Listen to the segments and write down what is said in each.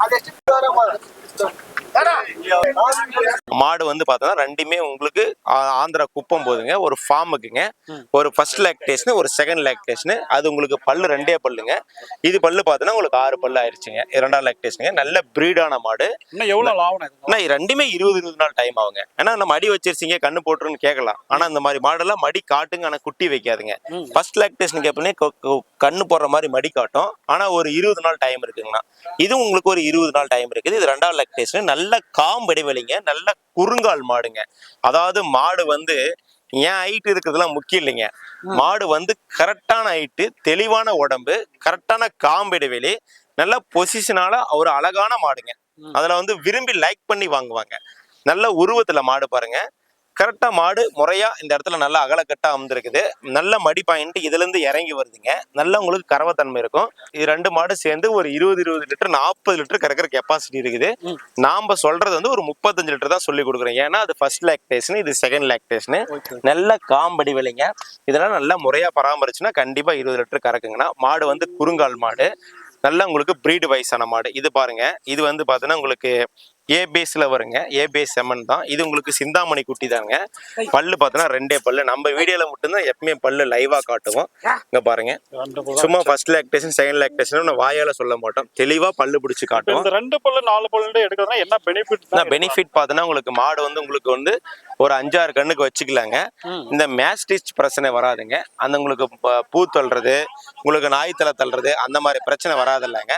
ಅದೆಷ್ಟು மாடு வந்து பார்த்தோன்னா ரெண்டுமே உங்களுக்கு ஆந்திரா குப்பம் போதுங்க. ஒரு ஃபார்முக்குங்க. ஒரு ஃபர்ஸ்ட் லாக்டேஷன் ஒரு செகண்ட் லாக்டேஷன் அது உங்களுக்கு பல்லு ரெண்டே பல்லுங்க. இது பல்லு பார்த்தோன்னா உங்களுக்கு ஆறு பல்லு ஆயிடுச்சுங்க இரண்டாம் லாக்டேஷனுங்க நல்ல பிரீடான மாடு. எவ்வளவு லாபம் ரெண்டுமே இருபது இருபது நாள் டைம் ஆகுங்க. ஏன்னா நம்ம மடி வச்சிருச்சீங்க கண்ணு போட்டுருன்னு கேட்கலாம். ஆனா இந்த மாதிரி மாடெல்லாம் மடி காட்டுங்க. ஆனா குட்டி வைக்காதுங்க. ஃபர்ஸ்ட் லாக்டேஷன் கேப்பனே கண்ணு போடுற மாதிரி மடி காட்டும். ஆனா ஒரு இருபது நாள் டைம் இருக்குங்கண்ணா. இது உங்களுக்கு ஒரு இருபது நாள் டைம் இருக்குது. இது ரெண்டாவது லாக்டேஷன் நல்ல காம்பு இடைவெளிங்க. நல்ல குறுங்கால் மாடுங்க. அதாவது மாடு வந்து ஏன் ஹைட் இருக்கிறதுலாம் முக்கியம் இல்லைங்க. மாடு வந்து கரெக்டான ஹைட்டு தெளிவான உடம்பு கரெக்டான காம்பு இடைவெளி நல்ல பொசிஷனால ஒரு அழகான மாடுங்க. அதுல வந்து விரும்பி லைக் பண்ணி வாங்குவாங்க. நல்ல உருவத்துல மாடு பாருங்க. கரெக்டா மாடு முறையா இந்த இடத்துல நல்லா அகலக்கட்டா அமர்ந்திருக்குது. நல்ல மடி பாயிண்ட் இதுல இருந்து இறங்கி வருதுங்க. நல்ல உங்களுக்கு கறவைத்தன்மை இருக்கும். இது ரெண்டு மாடு சேர்ந்து ஒரு இருபது இருபது லிட்டர் நாற்பது லிட்டர் கறக்கிற கெப்பாசிட்டி இருக்குது. நாம சொல்றது வந்து ஒரு முப்பத்தஞ்சு லிட்டர் தான் சொல்லி கொடுக்குறோம். ஏன்னா அது ஃபர்ஸ்ட் லாக்டேஷன் இது செகண்ட் லாக்டேஷன் நல்ல காம்படி விலைங்க. இதெல்லாம் நல்லா முறையா பராமரிச்சுன்னா கண்டிப்பா இருபது லிட்டர் கறக்குங்கண்ணா. மாடு வந்து குறுங்கால் மாடு. நல்லா உங்களுக்கு பிரீடு வயசான மாடு. இது பாருங்க. இது வந்து பார்த்தீங்கன்னா உங்களுக்கு ஏ பேஸ்ல வருங்க. ஏ பேஸ் செமன் தான். இது உங்களுக்கு சிந்தாமணி குட்டி தாங்க. பல்லு பார்த்தோன்னா ரெண்டே பல்லு. நம்ம வீடியோல மட்டும்தான் எப்பவுமே பல்லு லைவா காட்டுவோம். இங்க பாருங்க. சும்மா ஃபர்ஸ்ட் லாக்டேஷன் செகண்ட் லாக்டேஷன் வாயால சொல்ல மாட்டோம். தெளிவா பல்லு பிடிச்சு காட்டுவோம். ரெண்டு பல்லு நாலு பல்லு எடுக்கிறதுனா என்ன பெனிஃபிட் பெனிஃபிட் பார்த்தோன்னா உங்களுக்கு மாடு வந்து உங்களுக்கு வந்து ஒரு அஞ்சாறு கண்ணுக்கு வச்சுக்கலாங்க. இந்த மேஸ்டிச் பிரச்சனை வராதுங்க. அந்த உங்களுக்கு ப- தள்ளுறது உங்களுக்கு நாய் தலை தள்ளுறது அந்த மாதிரி பிரச்சனை வராதில்லைங்க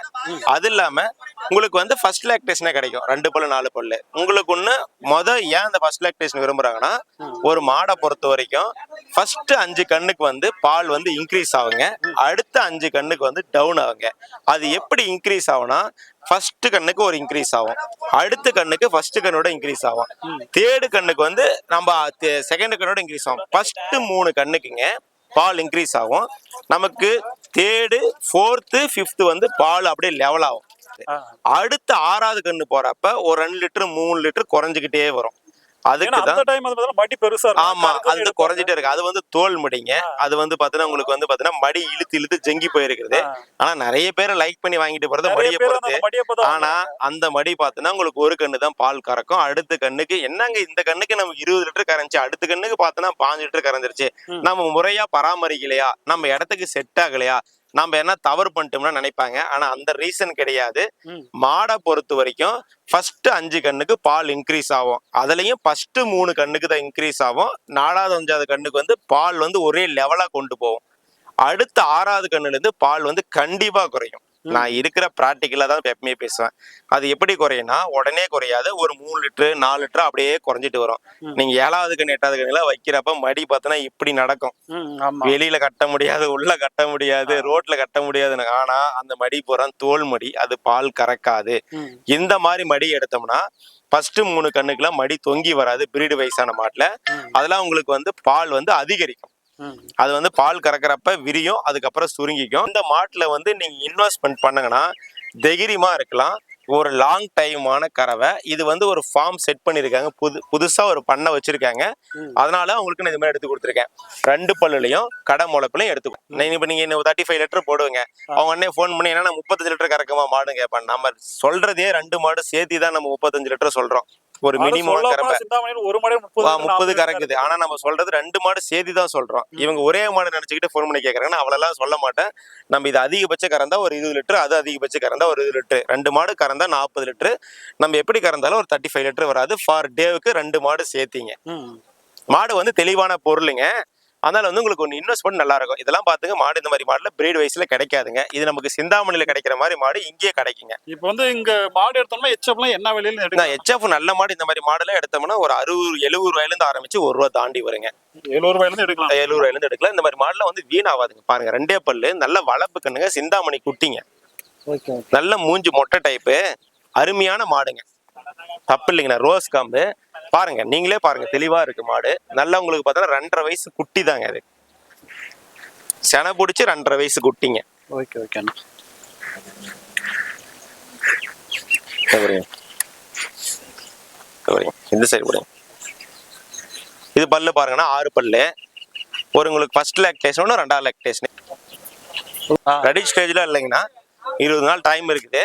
அது இல்லாம உங்களுக்கு வந்து ஃபர்ஸ்ட் லாக்டேஷனே கிடைக்கும். ரெண்டு பல்லு நாலு பல்லு உங்களுக்கு ஒண்ணு முத ஏன் இந்த ஃபர்ஸ்ட் லாக்டேஷன் விரும்புறாங்கன்னா ஒரு மாடை பொறுத்த வரைக்கும் ஃபர்ஸ்ட் அஞ்சு கண்ணுக்கு வந்து பால் வந்து இன்க்ரீஸ் ஆகுங்க. அடுத்த அஞ்சு கண்ணுக்கு வந்து டவுன் ஆகுங்க. அது எப்படி இன்க்ரீஸ் ஆகும்னா ஃபர்ஸ்ட் கண்ணுக்கு ஒரு இன்க்ரீஸ் ஆகும். அடுத்த கண்ணுக்கு ஃபர்ஸ்ட் கண்ணோட இன்க்ரீஸ் ஆகும். தேர்டு கண்ணுக்கு வந்து நம்ம செகண்ட் கண்ணோட இன்க்ரீஸ் ஆகும். ஃபர்ஸ்ட் மூணு கண்ணுக்குங்க பால் இன்க்ரீஸ் ஆகும். நமக்கு தேர்டு ஃபோர்த்து ஃபிஃப்த்து வந்து பால் அப்படியே லெவல் ஆகும். அடுத்த ஆறாவது கண்ணு போறப்ப ஒரு ரெண்டு லிட்டர் மூணு லிட்டர் குறைஞ்சிக்கிட்டே வரும். அதுக்கு தான் டைம் பார்த்தா மடி பெருசா ஆமா அது. குறைஞ்சிட்டே இருக்கு. அது வந்து தோல் முடிங்க. அது வந்து பாத்தீங்கன்னா உங்களுக்கு வந்து பாத்தீங்கன்னா மடி இழுத்து இழுத்து ஜங்கி போயிருக்குது. ஆ. ஆனா நிறைய பேர் லைக் பண்ணி வாங்கிட்டு போறது மடியை ஆனா அந்த மடி பார்த்தோன்னா உங்களுக்கு ஒரு கண்ணு தான் பால் கறக்கும். அடுத்த கண்ணுக்கு என்னங்க இந்த கண்ணுக்கு நமக்கு இருபது லிட்டர் கரைஞ்சி அடுத்த கண்ணுக்கு பார்த்தோன்னா பாஞ்சு லிட்டர் கரைஞ்சிருச்சு. நம்ம முறையா பராமரிக்கலையா? நம்ம இடத்துக்கு செட் ஆகலையா? நம்ம என்ன தவறு பண்ணிட்டோம்னா நினைப்பாங்க. ஆனா அந்த ரீசன் கிடையாது. மாடை பொறுத்த வரைக்கும் ஃபர்ஸ்ட் அஞ்சு கண்ணுக்கு பால் இன்க்ரீஸ் ஆகும். அதுலயும் ஃபர்ஸ்ட் மூணு கண்ணுக்கு தான் இன்க்ரீஸ் ஆகும். நாலாவது அஞ்சாவது கண்ணுக்கு வந்து பால் வந்து ஒரே லெவலா கொண்டு போகும். அடுத்த ஆறாவது கண்ணுல இருந்து பால் வந்து கண்டிப்பா குறையும். நான் இருக்கிற ப்ராக்டிக்கலா தான் எப்பவுமே பேசுவேன். அது எப்படி குறையும்னா உடனே குறையாது. ஒரு மூணு லிட்டரு நாலு லிட்டர் அப்படியே குறைஞ்சிட்டு வரும். நீங்க ஏழாவது கண்ணு எட்டாவது கண்ணுல வைக்கிறப்ப மடி பார்த்தோன்னா இப்படி நடக்கும். வெளியில கட்ட முடியாது உள்ள கட்ட முடியாது ரோட்ல கட்ட முடியாதுன்னு ஆனா அந்த மடி பூரா தோல் மடி அது பால் கறக்காது. இந்த மாதிரி மடி எடுத்தோம்னா ஃபர்ஸ்ட் மூணு கண்ணுக்குலாம் மடி தொங்கி வராது. பிரீடு வயசான மாட்டுல. அதெல்லாம் உங்களுக்கு வந்து பால் வந்து அதிகரிக்கும். அது வந்து பால் கறக்கிறப்ப விரியும் அதுக்கப்புறம் சுருங்கிக்கும். இந்த மாட்டுல வந்து நீங்க இன்வெஸ்ட்மெண்ட் பண்ணுங்கன்னா தைரியமா இருக்கலாம். ஒரு லாங் டைமான கறவை. இது வந்து ஒரு ஃபார்ம் செட் பண்ணியிருக்காங்க புது புதுசா ஒரு பண்ணை வச்சிருக்காங்க. அதனால அவங்களுக்கு நான் இது மாதிரி எடுத்து கொடுத்துருக்கேன். ரெண்டு பல்லுலையும் கடை முளைப்புலையும் நீங்க இப்ப நீங்க இன்னும் தேர்ட்டி ஃபைவ் லிட்டர் போடுவீங்க. அவங்க உடனே ஃபோன் பண்ணி என்ன முப்பத்தஞ்சு லிட்டர் கறக்குமா? மாடுன்னு கேட்பாங்க நம்ம சொல்றதே ரெண்டு மாடு சேர்த்தி தான் நம்ம முப்பத்தஞ்சு லிட்டர் சொல்றோம். ஒரு போனா சிந்தாமணியில் ஒரு மணி முப்பது கறக்குது ஆனா நம்ம சொல்றது ரெண்டு மாடு சேர்த்து தான் சொல்றோம். இவங்க ஒரே மாடு நினைச்சுக்கிட்டு ஃபோன் பண்ணி கேக்குறாங்க. நான் அவ்வளவு சொல்ல மாட்டேன். நம்ம இது அதிகபட்ச கறந்தா ஒரு இருபது லிட்டர் அது அதிகபட்ச கறந்தா ஒரு இருபது லிட்டர். ரெண்டு மாடு கறந்தா நாற்பது லிட்டர். நம்ம எப்படி கறந்தாலும் ஒரு தேர்ட்டி ஃபைவ் லிட்டர் வராது. ஃபார் டேவுக்கு ரெண்டு மாடு சேர்த்திங்க. மாடு வந்து தெளிவான பொருளுங்க. அதனால வந்து உங்களுக்கு ஒன்று இன்வெஸ்ட்மெண்ட் நல்லா இருக்கும். இதெல்லாம் பார்த்துங்க மாடு இந்த மாதிரி மாடுல பிரீட் வயசுல கிடைக்காதுங்க. இது நமக்கு சிந்தாமணியில கிடைக்கிற மாதிரி மாடு இங்கேயே கிடைக்குங்க. இப்ப வந்து இங்க மாடு எடுத்தோம்னா எச்எப்லாம் என்ன விலையில எடுக்கலாம் ஹெச்எஃப் நல்ல மாடு இந்த மாதிரி மாடுல எடுத்தோம்னா ஒரு அறுபது எழுபது ரூபாயில இருந்து ஆரம்பிச்சு ஒரு ரூபா தாண்டி வருங்க. எழுபது ரூபாயில இருந்து எடுக்கலாம். எழுபது ரூபாயில இருந்து எடுக்கலாம். இந்த மாதிரி மாடுல வந்து வீணாவாதுங்க. பாருங்க ரெண்டே பல்லு நல்ல வளர்ப்பு கண்ணுங்க சிந்தாமணி குட்டிங்க. ஓகே நல்ல மூஞ்சி மொட்டை டைப்பு அருமையான மாடுங்க. தப்பு இல்லைங்கண்ணா ரோஸ் காம்பு. பாருங்க நீங்களே பாருங்க தெளிவா இருக்கு மாடு. நல்லா உங்களுக்கு பார்த்தா ரெண்டரை வயசு குட்டி தாங்க அது. செனை பிடிச்சி ரெண்டரை வயசு குட்டிங்க. ஓகே ஓகேண்ணா பாருங்க. இந்த சைடு போடுங்க இது பல்லு பாருங்கன்னா ஆறு பல்லு. ஒரு உங்களுக்கு ஃபர்ஸ்ட் லாக்டேஷன் ஒன்று ரெண்டாவது லாக்டேஷன். ரெடி ஸ்டேஜ்ல இல்லைங்கண்ணா. இருபது நாள் டைம் இருக்குது.